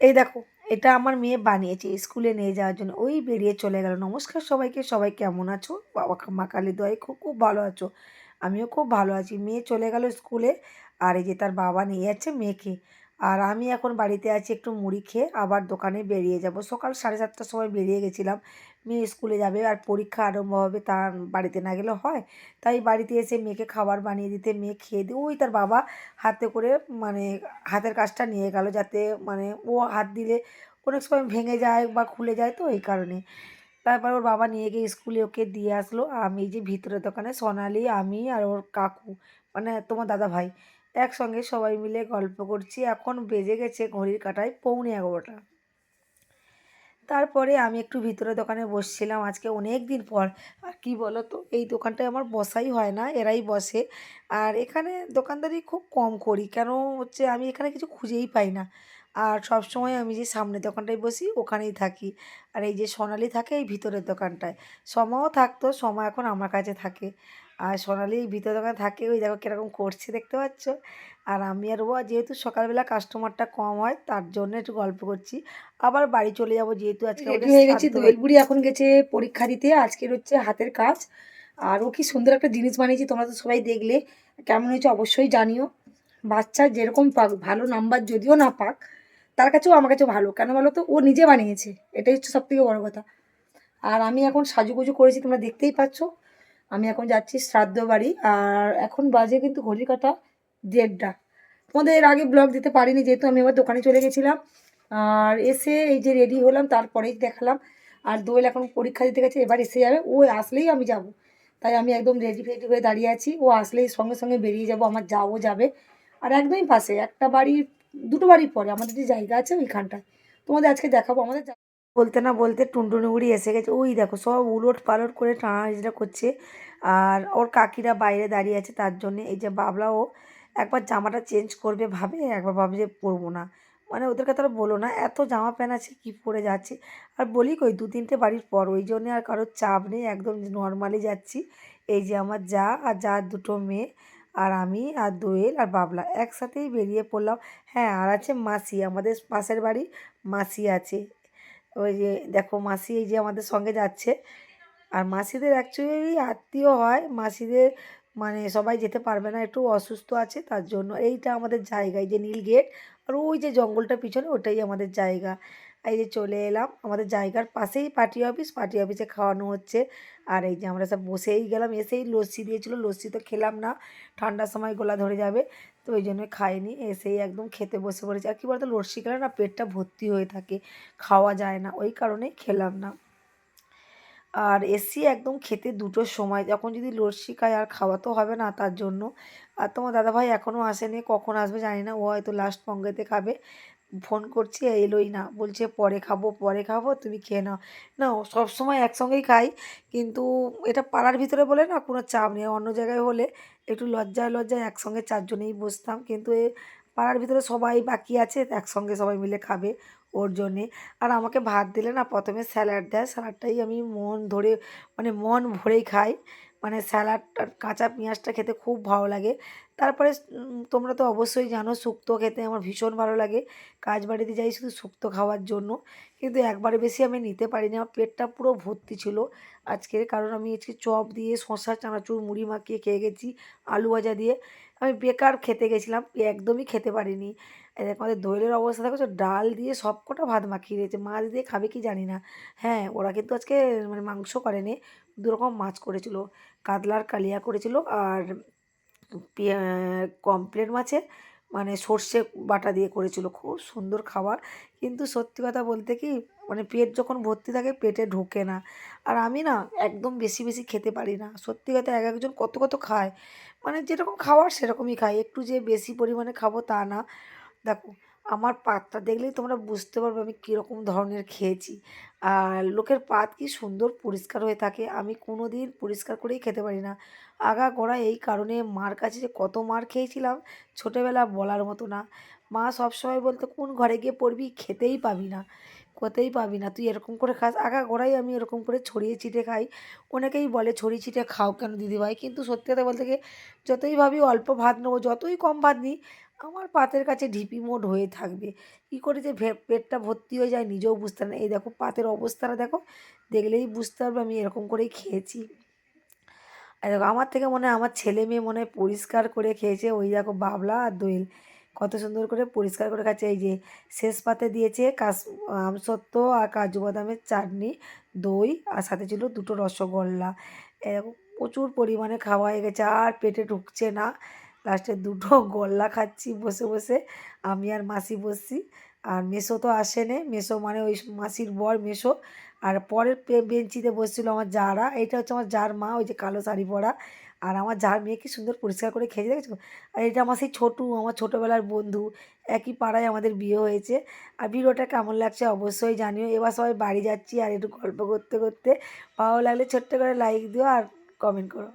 এই দেখো, এটা আমার মেয়ে বানিয়েছে স্কুলে নিয়ে যাওয়ার জন্য। ওই বেরিয়ে চলে গেল। নমস্কার সবাইকে, সবাই কেমন আছো? বাবা মা কালী দয়ে খুব খুব ভালো আছো। আমিও খুব ভালো আছি। মেয়ে চলে গেল স্কুলে, আর এই যে তার বাবা নিয়ে যাচ্ছে মেয়েকে। আর আমি এখন বাড়িতে আছি একটু মুড়ি খেয়ে আবার দোকানে বেরিয়ে যাব। সকাল সাড়ে সাতটার সময় বেরিয়ে গেছিলাম। মেয়ে স্কুলে যাবে আর পরীক্ষা আরম্ভ হবে তার বাড়িতে না গেলে হয়। তাই বাড়িতে এসে মেয়েকে খাবার বানিয়ে দিতে, মেয়ে খেয়ে দিয়ে ওই তার বাবা হাতে করে মানে হাতের কাজটা নিয়ে গেল যাতে মানে ও হাত দিলে অনেক সময় ভেঙে যায় বা খুলে যায় তো এই কারণে। তারপর ওর বাবা নিয়ে গিয়ে স্কুলে ওকে দিয়ে আসলো। আমি যে ভিতরের দোকানে সোনালি, আমি আর ওর কাকু মানে তোমার দাদা ভাই একসঙ্গে সবাই মিলে গল্প করছি। এখন বেজে গেছে ঘড়ির কাঁটায় পৌনে এগারোটা। তারপরে আমি একটু ভিতরে দোকানে বসছিলাম। আজকে অনেক দিন পর। আর কি বলো তো এই দোকানটায় আমার বসাই হয় না, এরাই বসে। আর এখানে দোকানদারি খুব কম করি। কেন হচ্ছে আমি এখানে কিছু খুঁজেই পাই না। আর সব সময় আমি যে সামনের দোকানটায় বসি, ওখানেই থাকি। আর এই যে সোনালি থাকে এই ভিতরের দোকানটায়। সময়ও থাকতো, সময় এখন আমার কাছে থাকে। আর সোনালি এই ভিতরের দোকানে থাকে ওই দেখো কীরকম করছে দেখতে পাচ্ছ? আর আমি আর ও যেহেতু সকালবেলা কাস্টমারটা কম হয় তার জন্য একটু গল্প করছি। আবার বাড়ি চলে যাব যেহেতু আজকে হয়ে গেছি শ্রাদ্ধ। এখন গেছে পরীক্ষা দিতে আজকের হচ্ছে হাতের কাজ। আর ও কি সুন্দর একটা জিনিস বানিয়েছি তোমরা তো সবাই দেখলে। কেমন হয়েছে অবশ্যই জানিও। বাচ্চা যেরকম পাক ভালো নাম্বার যদিও না পাক তার কাছেও আমার কাছে ভালো। কেন বলো তো? ও নিজে বানিয়েছে এটাই হচ্ছে সব থেকে বড় কথা। আর আমি এখন সাজুগুজু করেছি তোমরা দেখতেই পাচ্ছ। আমি এখন যাচ্ছি শ্রাদ্ধ বাড়ি, আর এখন বাজে কিন্তু ঘড়ির কাটা দেড়টা। তোমাদের এর আগে ব্লগ দিতে পারিনি, যেহেতু আমি আবার দোকানে চলে গেছিলাম। আর এসে এই যে রেডি হলাম, তারপরেই দেখালাম। আর দোয়েল এখন পরীক্ষা দিতে গেছে, এবার এসে যাবে, ও আসলেই আমি যাব। তাই আমি একদম রেডি ফেডি হয়ে দাঁড়িয়ে আছি, ও আসলেই সঙ্গে সঙ্গে বেরিয়ে যাব, আমার যাও যাবে। আর একদমই পাশে, একটা বাড়ির, দুটো বাড়ির পরে, আমাদের যে জায়গা আছে ওইখানটায়। তোমাদের আজকে দেখাবো, আমাদের বলতে না বলতে টুনটুনিগুড়ি এসে গেছে। ওই দেখো সব উলট পালট করে টানাহিজড়া করছে। আর ওর কাকিরা বাইরে দাঁড়িয়ে আছে তার জন্যে। এই যে বাবলাও একবার জামাটা চেঞ্জ করবে ভাবে, একবার ভাবে যে পরবো না। মানে ওদেরকে তারা বলো না, এত জামা প্যান্ট আছে কী পরে যাচ্ছে? আর বলি কই, দু তিনটে বাড়ির পর, ওই জন্যে আর কারোর চাপ নেই, একদম নর্মালি যাচ্ছি। এই যে আমার যা আর যার দুটো মেয়ে, আর আমি, আর দোয়েল, আর বাবলা একসাথেই বেরিয়ে পড়লাম। হ্যাঁ আর আছে মাসি, আমাদের পাশের বাড়ি মাসি আছে। ওই যে দেখো মাসি এই যে আমাদের সঙ্গে যাচ্ছে। আর মাসিদের অ্যাকচুয়ালি আত্মীয় হয়, মাসিদের মানে সবাই যেতে পারবে না, একটু অসুস্থ আছে, তার জন্য এইটা আমাদের জায়গা এই যে নীল গেট আর ওই যে জঙ্গলটা পিছনে ওটাই আমাদের জায়গা। এই যে চলে এলাম, আমাদের জায়গার পাশেই পার্টি অফিস, পার্টি অফিসে খাওয়ানো হচ্ছে। আর এই যে আমরা সব বসেই গেলাম, এসেই লস্যি দিয়েছিলো, লস্যি তো খেলাম না, ঠান্ডার সময় গলা ধরে যাবে, তো ওই জন্য খাইনি, এসেই একদম খেতে বসে পড়েছি। আর কী বলতো, লস্যি খেলে না পেটটা ভর্তি হয়ে থাকে, খাওয়া যায় না, ওই কারণেই খেলাম না। আর এসি একদম খেতে দুটোর সময়, যখন যদি লস্যি খায় আর খাওয়া তো হবে না তার জন্য। আর তোমার দাদাভাই এখনও আসেনি, কখন আসবে জানি না, ও হয়তো লাস্ট পঙ্গেতে খাবে। ফোন করছি, এলোই না। বলছে, পরে খাব পরে খাব, তুমি খেয়ে নাও। না, ও সবসময় একসঙ্গেই খাই কিন্তু এটা পাড়ার ভিতরে বলে না, কোনো চাপ নেই। অন্য জায়গায় হলে একটু লজ্জায় লজ্জায় একসঙ্গে চারজনেই বসতাম, কিন্তু এ পাড়ার ভিতরে সবাই বাকি আছে, একসঙ্গে সবাই মিলে খাবে ওর জন্যে। আর আমাকে ভাত দিলে না প্রথমে স্যালাড দেয়, স্যালাডটাই আমি মন ধরে মানে মন ভরেই খাই। মানে স্যালাড কাঁচা পেঁয়াজটা খেতে খুব ভালো লাগে। তারপরে তোমরা তো অবশ্যই জানো শুক্তো খেতে আমার ভীষণ ভালো লাগে। কাজ বাড়িতে যাই শুধু শুক্তো খাওয়ার জন্য। কিন্তু একবারে বেশি আমি নিতে পারিনি, আমার পেটটা পুরো ভর্তি ছিল। আজকের কারণ আমি আজকে চপ দিয়ে শসা, চানাচুর, মুড়ি মাখিয়ে খেয়ে গেছি, আলু ভাজা দিয়ে। আমি বেকার খেতে গেছিলাম, একদমই খেতে পারিনি। দেখো আমাদের দইলের অবস্থা, দেখো ডাল দিয়ে সব কটা ভাত মাখিয়ে দিয়েছে, মাছ দিয়ে খাবে কি জানি না। হ্যাঁ ওরা কিন্তু আজকে মানে মাংস করেনি, দুরকম মাছ করেছিল, কাতলার কালিয়া করেছিল আর কমপ্লেন মাছের মানে সর্ষে বাটা দিয়ে করেছিল, খুব সুন্দর খাবার। কিন্তু সত্যি কথা বলতে কি মানে পেট যখন ভর্তি থাকে, পেটে ঢোকে না। আর আমি না একদম বেশি বেশি খেতে পারি না। সত্যি কথা এক একজন কত কত খায়। মানে যেরকম খাওয়ার সেরকমই খায়। একটু যে বেশি পরিমাণে খাব তা না। দেখো আমার পাতটা দেখলেই তোমরা বুঝতে পারবে আমি কীরকম ধরনের খেয়েছি। আর লোকের পাত কি সুন্দর পরিষ্কার হয়ে থাকে, আমি কোনো দিন পরিষ্কার করেই খেতে পারি না। আগা গোড়া এই কারণে মার কাছে যে কত মার খেয়েছিলাম, ছোটোবেলা বলার মতো না। মা সবসময় বলতো, কোন ঘরে গিয়ে পড়বি? খেতেই পাবি না কোথাই পাবি না। তুই এরকম করে খাস। আগা গোড়াই আমি এরকম করে ছড়িয়ে ছিটে খাই। অনেকেই বলে, ছড়িয়ে ছিটে খাও কেন দিদিভাই? কিন্তু সত্যি কথা বলতে গিয়ে যতই ভাবি অল্প ভাত নেব, যতই কম ভাত নিই আমার পাতের কাছে ঢিপি মোড হয়ে থাকবে। কী করে যে পেটটা ভর্তি হয়ে যায় নিজেও বুঝতে না। এই দেখো পাতের অবস্থাটা দেখো, দেখলেই বুঝতে পারবে আমি এরকম করেই খেয়েছি। আর দেখো আমার থেকে মনে হয় আমার ছেলে মেয়ে মনে হয় পরিষ্কার করে খেয়েছে ওই দেখো বাবলা আর দোয়েল। কত সুন্দর করে পরিষ্কার করে খাচ্ছে। এই যে শেষ পাতে দিয়েছে কাশ আমসত্ত্ব আর কাজু বাদামের চাটনি, দই আর সাথে ছিল দুটো রসগোল্লা। এরকম প্রচুর পরিমাণে খাওয়া হয়ে গেছে আর পেটে ঢুকছে না। লাস্টে দুটো গোল্লা খাচ্ছি, বসে বসে। আমি আর মাসি বসছি। আর মেসো তো আসেনি মেসো মানে ওই মাসির বর মেসো। আর পরের বেঞ্চিতে বসছিল আমার যারা এটা হচ্ছে আমার যার মা, ওই যে কালো শাড়ি পরা। আর আমার যার মেয়ে কি সুন্দর পরিষ্কার করে খেয়ে দেখেছ? আর এটা আমার সেই ছোটু, আমার ছোটোবেলার বন্ধু। একই পাড়ায় আমাদের বিয়ে হয়েছে। আর ভিডিওটা কেমন লাগছে অবশ্যই জানিও। এবার সবাই বাড়ি যাচ্ছি আর একটু গল্প করতে করতে। ভালো লাগলে ছোট্ট করে লাইক দিও আর কমেন্ট করো।